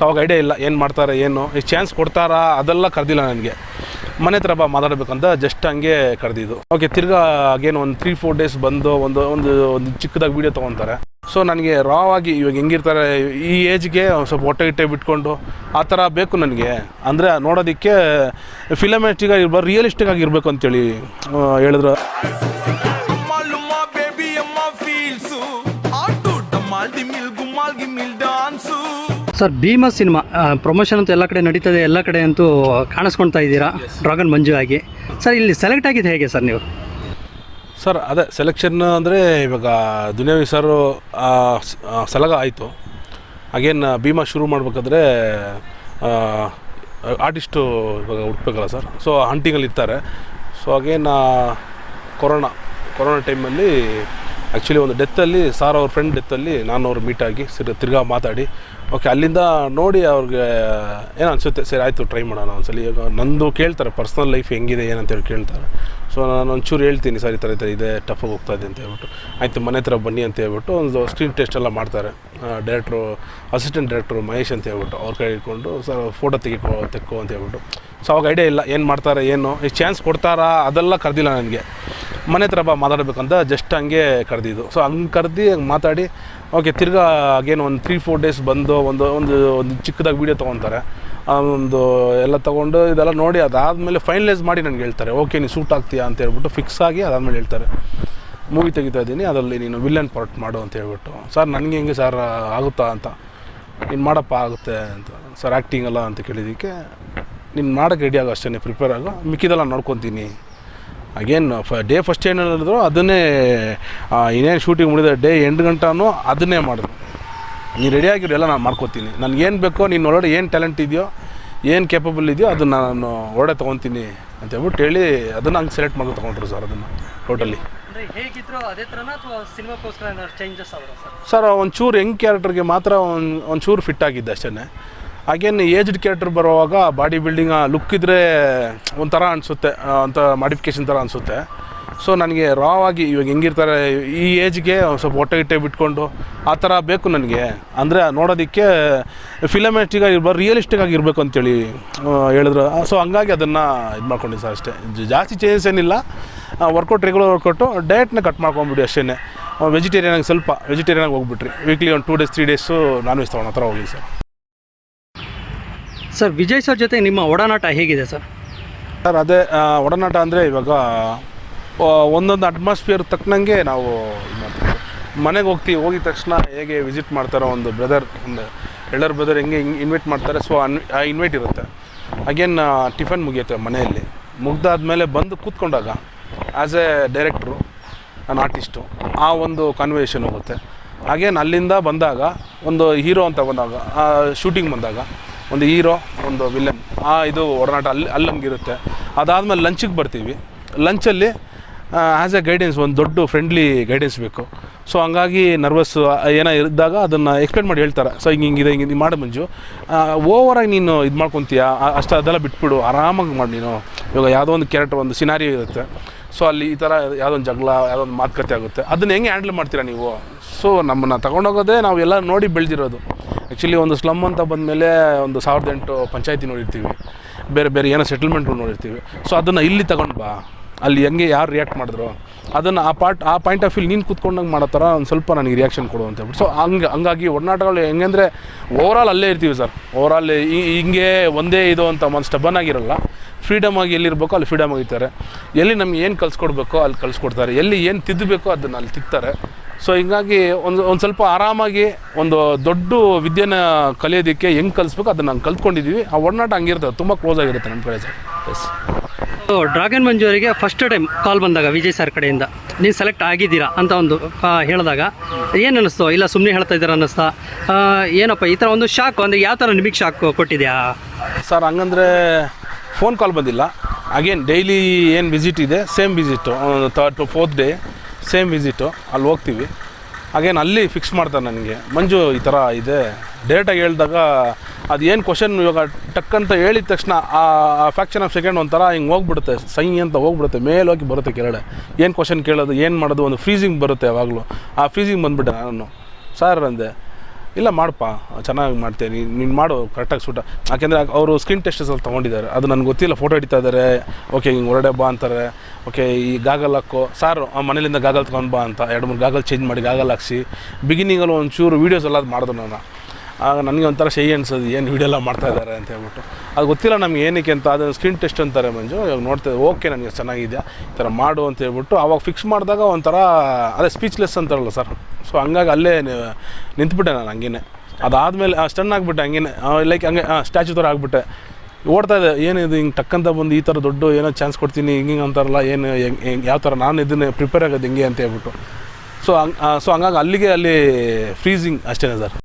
So ಅವಾಗ idea ಇಲ್ಲ, ಏನು ಮಾಡ್ತಾರೆ, ಏನು, ಈ ಚಾನ್ಸ್ ಕೊಡ್ತಾರಾ, ಅದೆಲ್ಲ ಕರೆದಿಲ್ಲ ನನಗೆ. ಮನೆ ಹತ್ರ ಬಾ, ಮಾತಾಡಬೇಕಂತ ಜಸ್ಟ್ ಹಂಗೆ ಕರೆದಿದ್ದು. ಓಕೆ ತಿರ್ಗಾ ಅಗೇನ್ ಒಂದು ತ್ರೀ ಫೋರ್ ಡೇಸ್ ಬಂದು ಒಂದು ಒಂದು ಒಂದು ಚಿಕ್ಕದಾಗಿ ವೀಡಿಯೋ ತೊಗೊತಾರೆ. ಸೊ ನನಗೆ ರಾ ಆಗಿ ಇವಾಗ ಹೆಂಗಿರ್ತಾರೆ, ಈ ಏಜ್ಗೆ ಸ್ವಲ್ಪ ಹೊಟ್ಟೆ ಗಿಟ್ಟೆ ಬಿಟ್ಕೊಂಡು ಆ ಥರ ಬೇಕು ನನಗೆ. ಅಂದರೆ ನೋಡೋದಕ್ಕೆ ಫಿಲಮೆಟಿಕ್ ಆಗಿರ್ಬಾರ್ದು ರಿಯಲಿಸ್ಟಿಕ್ ಆಗಿರ್ಬೇಕು ಅಂತೇಳಿ ಹೇಳಿದ್ರು. ಸರ್, ಭೀಮ ಸಿನಿಮಾ ಪ್ರಮೋಷನ್ ಅಂತೂ ಎಲ್ಲ ಕಡೆ ನಡೀತದೆ, ಎಲ್ಲ ಕಡೆ ಅಂತೂ ಕಾಣಿಸ್ಕೊಳ್ತಾ ಇದ್ದೀರಾ? ಡ್ರಾಗನ್ ಮಂಜು ಆಗಿ. ಸರ್, ಇಲ್ಲಿ ಸೆಲೆಕ್ಟ್ ಆಗಿದೆ ಹೇಗೆ ಸರ್ ನೀವು? ಸರ್, ಅದೇ ಸೆಲೆಕ್ಷನ್ ಅಂದರೆ ಇವಾಗ ದುನಿಯಾವಿ ಸರ್ ಸಲಗ ಆಯಿತು. ಅಗೇನ್ ಭೀಮಾ ಶುರು ಮಾಡಬೇಕಾದ್ರೆ ಆರ್ಟಿಸ್ಟು ಇವಾಗ ಹುಡ್ಬೇಕಲ್ಲ ಸರ್ ಸೊ ಹಂಟಿಂಗಲ್ಲಿ ಇರ್ತಾರೆ. ಸೊ ಅಗೇನ್ ಕೊರೋನಾ ಕೊರೋನಾ ಟೈಮಲ್ಲಿ ಆ್ಯಕ್ಚುಲಿ ಒಂದು ಡೆತ್ತಲ್ಲಿ ಸಾರ್ ಅವ್ರ ಫ್ರೆಂಡ್ ಡೆತ್ತಲ್ಲಿ ನಾನು ಅವ್ರು ಮೀಟ್ ಆಗಿ ಸರಿ ತಿರ್ಗಾ ಮಾತಾಡಿ ಓಕೆ ಅಲ್ಲಿಂದ ನೋಡಿ ಅವ್ರಿಗೆ, ಏನು ಅನಿಸುತ್ತೆ, ಸರಿ, ಆಯಿತು ಟ್ರೈ ಮಾಡೋಣ ಒಂದ್ಸಲ. ಈಗ ನಂದು ಕೇಳ್ತಾರೆ ಪರ್ಸ್ನಲ್ ಲೈಫ್ ಹೆಂಗಿದೆ, ಏನಂತೇಳಿ ಕೇಳ್ತಾರೆ. ಸೊ ನಾನು ಒಂಚೂರು ಹೇಳ್ತೀನಿ, ಸರ್ ಈ ಥರ ಈ ಥರ ಇದೆ ಟಫಾಗಿ ಹೋಗ್ತಾ ಇದೆ ಅಂತ ಹೇಳ್ಬಿಟ್ಟು. ಆಯಿತು, ಮನೆ ಹತ್ರ ಬನ್ನಿ ಅಂತ ಹೇಳ್ಬಿಟ್ಟು ಒಂದು ಸ್ಕ್ರೀನ್ ಟೆಸ್ಟ್ ಎಲ್ಲ ಮಾಡ್ತಾರೆ. ಡೈರೆಕ್ಟ್ರು ಅಸಿಸ್ಟೆಂಟ್ ಡೈರೆಕ್ಟ್ರು ಮಹೇಶ್ ಅಂತ ಹೇಳ್ಬಿಟ್ಟು ಅವ್ರ ಕೈ ಇಟ್ಕೊಂಡು ಸರ್ ಫೋಟೋ ತೆಗಿಕೋ, ತೆಕ್ಕೋ, ಅಂತ ಹೇಳ್ಬಿಟ್ಟು. ಸೊ ಅವಾಗ ಐಡಿಯಾ ಇಲ್ಲ, ಏನು ಮಾಡ್ತಾರೆ, ಏನು? ಈ ಚಾನ್ಸ್ ಕೊಡ್ತಾರಾ? ಅದೆಲ್ಲ ಕರೆದಿಲ್ಲ ನನಗೆ. ಮನೆ ಹತ್ರ ಬಾ ಮಾತಾಡಬೇಕಂತ ಜಸ್ಟ್ ಹಂಗೆ ಕರೆದಿದ್ದು. ಸೊ ಹಂಗೆ ಕರೆದು, ಹಂಗೆ ಮಾತಾಡಿ ಓಕೆ ತಿರ್ಗಾ ಅಗೇನು ಒಂದು ತ್ರೀ ಫೋರ್ ಡೇಸ್ ಬಂದು ಒಂದು ಒಂದು ಒಂದು ಚಿಕ್ಕದಾಗಿ ವೀಡಿಯೋ ತೊಗೊತಾರೆ. ಒಂದು ಎಲ್ಲ ತೊಗೊಂಡು ಇದೆಲ್ಲ ನೋಡಿ ಅದಾದಮೇಲೆ ಫೈನಲೈಸ್ ಮಾಡಿ ನನಗೆ ಹೇಳ್ತಾರೆ. ಓಕೆ ನೀನು ಸೂಟ್ ಆಗ್ತೀಯಾ ಅಂತ ಹೇಳ್ಬಿಟ್ಟು ಫಿಕ್ಸ್ ಆಗಿ ಅದಾದಮೇಲೆ ಹೇಳ್ತಾರೆ. ಮೂವಿ ತೆಗಿತಾ ಇದ್ದೀನಿ, ಅದರಲ್ಲಿ ನೀನು ವಿಲ್ಲನ್ ಪಾರ್ಟ್ ಮಾಡು ಅಂತ ಹೇಳ್ಬಿಟ್ಟು. ಸರ್ ನನಗೆ ಹೆಂಗೆ ಸರ್ ಆಗುತ್ತಾ ಅಂತ. ನೀನು ಮಾಡಪ್ಪ, ಆಗುತ್ತೆ ಅಂತ. ಸರ್ ಆ್ಯಕ್ಟಿಂಗ್ ಅಲ್ಲ ಅಂತ ಕೇಳಿದ್ದಕ್ಕೆ, ನೀನು ಮಾಡೋಕ್ಕೆ ರೆಡಿ ಆಗೋ ಅಷ್ಟೇ ಪ್ರಿಪೇರ್ ಆಗೋ. ಮಿಕ್ಕಿದೆಲ್ಲ ನೋಡ್ಕೊತೀನಿ. ಅಗೇನ್ ಫ ಡೇ ಫಸ್ಟ್ ಏನು ಹೇಳಿದ್ರು ಅದನ್ನೇ ಇನ್ನೇನು ಶೂಟಿಂಗ್ ಮುಗಿದ ಡೇ ಎಂಟು ಗಂಟನೂ ಅದನ್ನೇ ಮಾಡಿದ್ರು ನೀನು ರೆಡಿಯಾಗಿರೋ ಆಗಿರೋ ಎಲ್ಲ ನಾನು ಮಾಡ್ಕೋತೀನಿ. ನನಗೇನು ಏನು ಬೇಕೋ ನೀನು ಒಳಗಡೆ ಏನು ಟ್ಯಾಲೆಂಟ್ ಇದೆಯೋ ಏನು ಕೇಪಬಲ್ ಇದೆಯೋ ಅದನ್ನು ನಾನು ಒಳಗಡೆ ತೊಗೊತೀನಿ ಅಂತ ಹೇಳ್ಬಿಟ್ಟು ಹೇಳಿ ಅದನ್ನು ಹಂಗೆ ಸೆಲೆಕ್ಟ್ ಮಾಡಿ ತೊಗೊಂಡ್ರು ಸರ್ ಅದನ್ನು ಟೋಟಲಿ ಸರ್ ಒಂಚೂರು ಯಂಗ್ ಕ್ಯಾರೆಕ್ಟರ್ಗೆ ಮಾತ್ರ ಒಂದು ಒಂಚೂರು ಫಿಟ್ ಆಗಿದ್ದೆ ಅಷ್ಟೇ ಹಾಗೇನು ಏಜ್ಡ್ ಕ್ಯಾರೆಕ್ಟರ್ ಬರುವಾಗ ಬಾಡಿ ಬಿಲ್ಡಿಂಗ್ ಲುಕ್ ಇದ್ದರೆ ಒಂಥರ ಅನಿಸುತ್ತೆ ಅಂತ ಮಾಡಿಫಿಕೇಶನ್ ಥರ ಅನಿಸುತ್ತೆ ಸೊ ನನಗೆ ರಾ ಆಗಿ ಇವಾಗ ಹೆಂಗಿರ್ತಾರೆ ಈ ಏಜ್ಗೆ ಸ್ವಲ್ಪ ಹೊಟ್ಟೆ ಗಿಟ್ಟೆ ಬಿಟ್ಕೊಂಡು ಆ ಥರ ಬೇಕು ನನಗೆ ಅಂದರೆ ನೋಡೋದಕ್ಕೆ ಫಿಲಮೆಸ್ಟಿಕ್ ಆಗಿರ್ಬೋದು ರಿಯಲಿಸ್ಟಿಕ್ ಆಗಿರ್ಬೇಕು ಅಂತೇಳಿ ಹೇಳಿದ್ರು ಸೊ ಹಂಗಾಗಿ ಅದನ್ನು ಇದು ಮಾಡ್ಕೊಂಡಿದ್ದೆ ಸರ್ ಅಷ್ಟೇ ಜಾಸ್ತಿ ಚೇಂಜಸ್ ಏನಿಲ್ಲ ವರ್ಕೌಟ್ ರೆಗ್ಯುಲರ್ ವರ್ಕೌಟು ಡಯಟ್ನ ಕಟ್ ಮಾಡ್ಕೊಂಬಿಡಿ ಅಷ್ಟೇ ವೆಜಿಟೇರಿಯನಾಗಿ ಸ್ವಲ್ಪ ವೆಜಿಟೇರಿಯನಾಗಿ ಹೋಗ್ಬಿಟ್ರಿ ವೀಕ್ಲಿ ಒಂದು two days three days non veg ತೊಗೊಳೋ ಥರ ಹೋಗಿ ಸರ್ ಸರ್, ವಿಜಯ್ ಸರ್ ಜೊತೆ ನಿಮ್ಮ ಒಡನಾಟ ಹೇಗಿದೆ ಸರ್? ಸರ್, ಅದೇ ಒಡನಾಟ ಅಂದರೆ ಇವಾಗ ಒಂದೊಂದು ಅಟ್ಮಾಸ್ಫಿಯರ್ ತಕ್ಕನಂಗೆ ನಾವು ಮನೆಗೆ ಹೋಗ್ತೀವಿ, ಹೋಗಿದ ತಕ್ಷಣ ಹೇಗೆ ವಿಸಿಟ್ ಮಾಡ್ತಾರೋ ಒಂದು ಬ್ರದರ್ ಒಂದು ಎಳ್ಳರ್ ಬ್ರದರ್ ಹೆಂಗೆ ಇನ್ವೈಟ್ ಮಾಡ್ತಾರೆ ಸೊ ಅನ್, ಆ ಇನ್ವೈಟ್ ಇರುತ್ತೆ. ಅಗೇನ್ ಟಿಫನ್ ಮುಗಿಯುತ್ತೆ ಮನೆಯಲ್ಲಿ. ಮುಗ್ದಾದ್ಮೇಲೆ ಬಂದು ಕೂತ್ಕೊಂಡಾಗ ಆ್ಯಸ್ ಎ ಡೈರೆಕ್ಟ್ರು ನಾನು ಆರ್ಟಿಸ್ಟು ಆ ಒಂದು ಕನ್ವೇಷನ್ ಹೋಗುತ್ತೆ. ಹಾಗೇನು ಅಲ್ಲಿಂದ ಬಂದಾಗ, ಒಂದು ಹೀರೋ ಅಂತ ಬಂದಾಗ ಶೂಟಿಂಗ್ ಬಂದಾಗ ಒಂದು ಹೀರೋ, ಒಂದು ವಿಲನ್ ಆ ಇದು ಒಡನಾಟ ಅಲ್ಲಿ ಅಲ್ಲಿ ನಮಗಿರುತ್ತೆ ಅದಾದಮೇಲೆ ಲಂಚಿಗೆ ಬರ್ತೀವಿ. ಲಂಚಲ್ಲಿ ಆ್ಯಸ್ ಎ ಗೈಡೆನ್ಸ್ ಒಂದು ದೊಡ್ಡ ಫ್ರೆಂಡ್ಲಿ ಗೈಡೆನ್ಸ್ ಬೇಕು. ಸೊ ಹಂಗಾಗಿ ನರ್ವಸ್ ಏನೋ ಇದ್ದಾಗ ಅದನ್ನು ಎಕ್ಸ್ಪ್ಲೇನ್ ಮಾಡಿ ಹೇಳ್ತಾರೆ. ಸೊ ಹಿಂಗೆ ಹಿಂಗಿದೆ ಹಿಂಗೆ ಮಾಡು ಮಂಜು. ಓವರಾಗಿ ನೀನು ಇದು ಮಾಡ್ಕೊತೀಯ? ಅಷ್ಟು ಅದೆಲ್ಲ ಬಿಟ್ಬಿಡು. ಆರಾಮಾಗಿ ಮಾಡಿ ನೀನು. ಇವಾಗ ಯಾವುದೋ ಒಂದು ಕ್ಯಾರೆಕ್ಟರ್ ಒಂದು ಸಿನಾರಿಯೋ ಇರುತ್ತೆ. ಸೊ ಅಲ್ಲಿ ಈ ಥರ ಯಾವುದೋ ಒಂದು ಜಗಳ, ಯಾವುದೋ ಒಂದು ಮಾತುಕತೆ ಆಗುತ್ತೆ. ಅದನ್ನು ಹೆಂಗೆ ಹ್ಯಾಂಡಲ್ ಮಾಡ್ತೀರಾ ನೀವು? ಸೊ ನಮ್ಮನ್ನು ತೊಗೊಂಡೋಗೋದೇ ನಾವು ಎಲ್ಲ ನೋಡಿ ಬೆಳೆದಿರೋದು. ಆ್ಯಕ್ಚುಲಿ ಒಂದು ಸ್ಲಮ್ ಅಂತ ಬಂದಮೇಲೆ ಒಂದು ಸಾವಿರದ ಎಂಟು ಪಂಚಾಯತಿ ನೋಡಿರ್ತೀವಿ. ಬೇರೆ ಬೇರೆ ಏನೋ ಸೆಟಲ್ಮೆಂಟ್ಗಳು ನೋಡಿರ್ತೀವಿ. ಸೊ ಅದನ್ನು ಇಲ್ಲಿ ತಗೊಂಡು ಬಾ. ಅಲ್ಲಿ ಹೆಂಗೆ ಯಾರು ರಿಯಾಕ್ಟ್ ಮಾಡಿದ್ರು? ಅದನ್ನು ಆ ಪಾರ್ಟ್ ಆ ಪಾಯಿಂಟ್ ಆಫ್ ವ್ಯೂ ನೀನು ಕೂತ್ಕೊಂಡಂಗೆ ಮಾಡೋ ಥರ ಒಂದು ಸ್ವಲ್ಪ ನನಗೆ ರಿಯಾಕ್ಷನ್ ಕೊಡು ಅಂತ ಹೇಳ್ಬಿಟ್ಟು. ಸೊ ಹಂಗೆ, ಹಂಗಾಗಿ ಒಡನಾಟಗಳು ಹೆಂಗಂದರೆ ಓವರಾಲ್ ಅಲ್ಲೇ ಇರ್ತೀವಿ ಸರ್ ಓವರಾಲ್ ಹಿಂಗೆ ಒಂದೇ ಇದು ಅಂತ ಒಂದು ಸ್ಟಬನ್ ಆಗಿರಲ್ಲ. ಫ್ರೀಡಮ್ ಆಗಿ ಎಲ್ಲಿರ್ಬೇಕೋ ಅಲ್ಲಿ ಫ್ರೀಡಮ್ ಆಗಿರ್ತಾರೆ ಎಲ್ಲಿ ನಮ್ಗೆ ಏನು ಕಲಿಸ್ಕೊಡ್ಬೇಕೋ ಅಲ್ಲಿ ಕಲಿಸ್ಕೊಡ್ತಾರೆ. ಎಲ್ಲಿ ಏನು ತಿದ್ದಬೇಕೋ ಅದನ್ನು ಅಲ್ಲಿ ತಿಕ್ತಾರೆ. ಸೊ ಹಿಂಗಾಗಿ ಒಂದು ಒಂದು ಸ್ವಲ್ಪ ಆರಾಮಾಗಿ ಒಂದು ದೊಡ್ಡ ವಿದ್ಯೆನ ಕಲಿಯೋದಕ್ಕೆ ಹೆಂಗೆ ಕಲಿಸ್ಬೇಕು ಅದನ್ನು ನಾನು ಕಲ್ತ್ಕೊಂಡಿದ್ದೀವಿ ಆ ಒಡನಾಟ ಹಂಗಿರ್ತದೆ ತುಂಬ ಕ್ಲೋಸ್ ಆಗಿರುತ್ತೆ ನಮ್ಮ ಕಡೆ ಸರ್ ಎಸ್ ಡ್ರಾಗನ್ ಮಂಜು ಅವರಿಗೆ ಫಸ್ಟ್ ಟೈಮ್ ಕಾಲ್ ಬಂದಾಗ ವಿಜಯ್ ಸರ್ ಕಡೆಯಿಂದ ನೀನು ಸೆಲೆಕ್ಟ್ ಆಗಿದ್ದೀರಾ? ಅಂತ ಒಂದು ಹೇಳಿದಾಗ ಏನು ಅನ್ನಿಸ್ತು? ಇಲ್ಲ ಸುಮ್ಮನೆ ಹೇಳ್ತಾ ಇದ್ದಾರೆ ಅನ್ನಿಸ್ತಾ? ಏನಪ್ಪ ಈ ಥರ ಒಂದು ಶಾಕ್ ಅಂದರೆ ಯಾವ ಥರ ನಿಮಗೆ ಶಾಕ್ ಕೊಟ್ಟಿದ್ಯಾ? ಸರ್ ಹಂಗಂದರೆ ಫೋನ್ ಕಾಲ್ ಬಂದಿಲ್ಲ. ಅಗೇನ್ ಡೈಲಿ ಏನು ವಿಸಿಟ್ ಇದೆ same visit third to fourth day same visit ಅಲ್ಲಿ ಹೋಗ್ತೀವಿ. ಅಗೇನ್ ಅಲ್ಲಿ ಫಿಕ್ಸ್ ಮಾಡ್ತಾರೆ ನನಗೆ. ಮಂಜು ಈ ಥರ ಇದೆ. ಡೇಟಾಗಿ ಹೇಳಿದಾಗ ಅದು ಏನು ಕ್ವಶನ್ ಇವಾಗ ಟಕ್ ಅಂತ ಹೇಳಿದ ತಕ್ಷಣ ಆ ಫ್ಯಾಕ್ಷನ್ ಆಫ್ ಸೆಕೆಂಡ್ ಒಂಥರ ಹಿಂಗೆ ಹೋಗ್ಬಿಡುತ್ತೆ, ಸೈ ಅಂತ ಹೋಗ್ಬಿಡುತ್ತೆ, ಮೇಲೆ ಹೋಗಿ ಬರುತ್ತೆ ಕೆಳಗಡೆ. ಏನು ಕ್ವಶನ್ ಕೇಳೋದು, ಏನು ಮಾಡೋದು, ಒಂದು ಫ್ರೀಸಿಂಗ್ ಬರುತ್ತೆ ಯಾವಾಗಲೂ. ಆ ಫ್ರೀಸಿಂಗ್ ಬಂದುಬಿಟ್ಟೆ ನಾನು. ಸರ್ ಅಂದೆ ಇಲ್ಲ ಮಾಡಪ್ಪ ಚೆನ್ನಾಗಿ ಮಾಡ್ತೇನೆ, ನೀನು ಮಾಡು ಕರೆಕ್ಟಾಗಿ ಸೂಟ ಯಾಕೆಂದರೆ ಅವರು ಸ್ಕಿನ್ ಟೆಸ್ಟಸಲ್ಲಿ ತೊಗೊಂಡಿದ್ದಾರೆ. ಅದು ನನಗೆ ಗೊತ್ತಿಲ್ಲ ಫೋಟೋ ಹಿಡಿತಾ ಇದ್ದಾರೆ ಓಕೆ ಹಿಂಗೆ ಹೊರಡೆ ಬಾ ಅಂತಾರೆ. ಓಕೆ ಈ ಗಾಗಲ್ ಹಾಕೋ. ಸಾರು, ಆ ಮನೇಲಿಂದ ಗಾಗಲ್ ತೊಗೊಂಡು ಬಾ ಅಂತ. ಎರಡು ಮೂರು ಗಾಗಲ್ ಚೇಂಜ್ ಮಾಡಿ ಗಾಗಲ್ ಹಾಕ್ಸಿ. ಬಿಗಿನಿಂಗಲ್ಲಿ ಒಂಚೂರು ವೀಡಿಯೋಸ್ ಎಲ್ಲ ಅದು ಮಾಡಿದ್ರು ನಾನು. ಆಗ ನನಗೆ ಒಂಥರ ಶೈ ಅನ್ಸೋದು, ಏನು ವೀಡಿಯೋ ಎಲ್ಲ ಮಾಡ್ತಾ ಇದ್ದಾರೆ ಅಂತ ಹೇಳ್ಬಿಟ್ಟು. ಅದು ಗೊತ್ತಿಲ್ಲ ನಮ್ಗೆ ಏನಕ್ಕೆ ಅಂತ ಅದನ್ನು ಸ್ಕ್ರೀನ್ ಟೆಸ್ಟ್ ಅಂತಾರೆ ಮಂಜು, ಇವಾಗ ನೋಡ್ತಾ ಓಕೆ ನನಗೆ ಚೆನ್ನಾಗಿದೆಯಾ, ಈ ಥರ ಮಾಡು ಅಂತ ಹೇಳ್ಬಿಟ್ಟು ಅವಾಗ ಫಿಕ್ಸ್ ಮಾಡಿದಾಗ ಒಂಥರ, ಅದೇ ಸ್ಪೀಚ್ಲೆಸ್ ಅಂತಾರಲ್ಲ ಸರ್ ಸೊ ಹಂಗಾಗಿ ಅಲ್ಲೇ ನಿಂತುಬಿಟ್ಟೆ ನಾನು ಹಂಗೇನೆ. ಅದಾದಮೇಲೆ ಸ್ಟನ್ ಆಗಿಬಿಟ್ಟೆ ಹಂಗೇನೆ. ಲೈಕ್ ಹಂಗೆ ಸ್ಟ್ಯಾಚು ಥರ ಆಗಿಬಿಟ್ಟೆ. ಓಡ್ತಾ ಇದೆ ಏನಿದು, ಹಿಂಗೆ ಟಕ್ಕಂತ ಬಂದು ಈ ಥರ ದೊಡ್ಡ ಏನೋ ಚಾನ್ಸ್ ಕೊಡ್ತೀನಿ, ಹಿಂಗೆ ಹಿಂಗೆ ಅಂತಾರಲ್ಲ, ಏನು, ಹೆಂಗೆ ಯಾವ ಥರ ನಾನು ಇದನ್ನು ಪ್ರಿಪೇರ್ ಆಗೋದು ಹಿಂಗೆ ಅಂತ ಹೇಳ್ಬಿಟ್ಟು. ಸೊ ಹಂಗೆ ಸೊ ಹಂಗಾಗಿ ಅಲ್ಲಿಗೆ ಅಲ್ಲಿ ಫ್ರೀಸಿಂಗ್ ಅಷ್ಟೇ ಸರ್